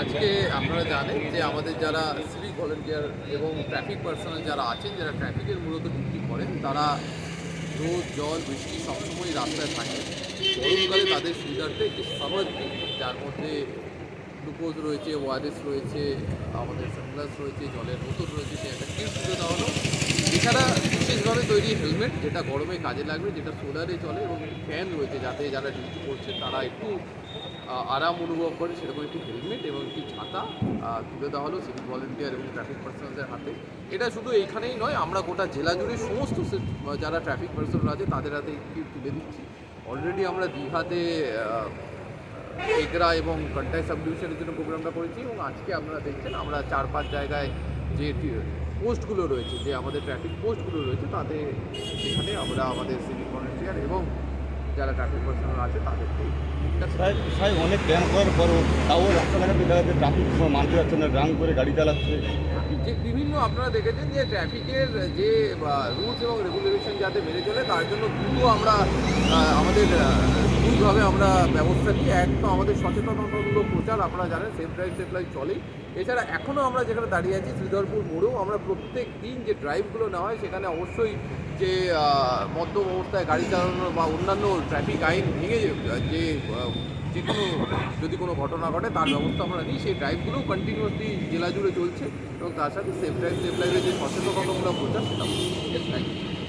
আজকে আপনারা জানেন যে আমাদের যারা সিভিক ভলেন্টিয়ার এবং ট্রাফিক পার্সোনাল যারা আছেন, যারা ট্রাফিকের মূলত ডিউটি করেন, তারা রোদ, জল, বৃষ্টি সবসময় রাস্তায় থাকে। গরমকালে তাদের সুবিধার্থে একটি সামার যার মধ্যে গ্লুকোজ রয়েছে ওয়ারেস রয়েছে, আমাদের সানগ্লাস রয়েছে, জলের বোতল রয়েছে সে একটা কিট তুলে দেওয়া হলো। এছাড়া বিশেষভাবে তৈরি হেলমেট যেটা গরমে কাজে লাগবে, যেটা সোলারে চলে, এবং ফ্যান রয়েছে, যাতে যারা ডিউটি করছে, তারা একটু আরাম অনুভব করে সেরকম একটি হেলমেট এবং একটি ছাতা তুলে দেওয়া হলো সিভিক ভলেন্টিয়ার এবং ট্রাফিক পার্সনদের হাতে। এটা শুধু এইখানেই নয়, আমরা গোটা জেলা জুড়ে সমস্ত যারা ট্রাফিক পার্সন আছে তাদের হাতে একটি তুলে দিচ্ছি। অলরেডি আমরা দীঘাতে এগরা এবং কন্টাই সাব ডিভিশনের জন্য প্রোগ্রামটা করেছি এবং আজকে আপনারা দেখছেন, আমরা চার পাঁচ জায়গায় যে পোস্টগুলো রয়েছে, যে আমাদের ট্রাফিক পোস্টগুলো রয়েছে, তাতে সেখানে আমরা আমাদের সিভিক ভলেন্টিয়ার এবং যারা ট্রাফিক প্রশাসন আছে তাদেরকেই। সাহেব অনেক ব্যায়াম করার পরও তাও রাস্তাঘাটে দেখা যাচ্ছে ট্রাফিক মানতে যাচ্ছে না রাং করে গাড়ি চালাচ্ছে। যে বিভিন্ন আপনারা দেখেছেন যে ট্রাফিকের যে রুলস এবং রেগুলেশন যাতে মেনে চলে তার জন্য দুটো আমরা আমাদের দুইভাবে আমরা ব্যবস্থা নিই। এক তো আমাদের সচেতনতামূলক প্রচার আপনারা জানেন সেফ ড্রাইভ সেফ লাইফ চলেই। এছাড়া এখনও আমরা যেখানে দাঁড়িয়ে আছি শ্রীধরপুর মোড়েও আমরা প্রত্যেক দিন যে ড্রাইভগুলো নেওয়া হয় সেখানে অবশ্যই যে আহ, মদ্যপ অবস্থায় গাড়ি চালানো বা অন্যান্য ট্রাফিক আইন ভেঙে যে যে কোনো যদি কোনো ঘটনা ঘটে তার ব্যবস্থা আমরা নিই। সেই ড্রাইভগুলোও কন্টিনিউয়াসলি জেলা জুড়ে চলছে এবং তার সাথে সেফ ড্রাইভ সেফ লাইফের যে সচেতনতামূলক প্রচার সেটা থ্যাংক ইউ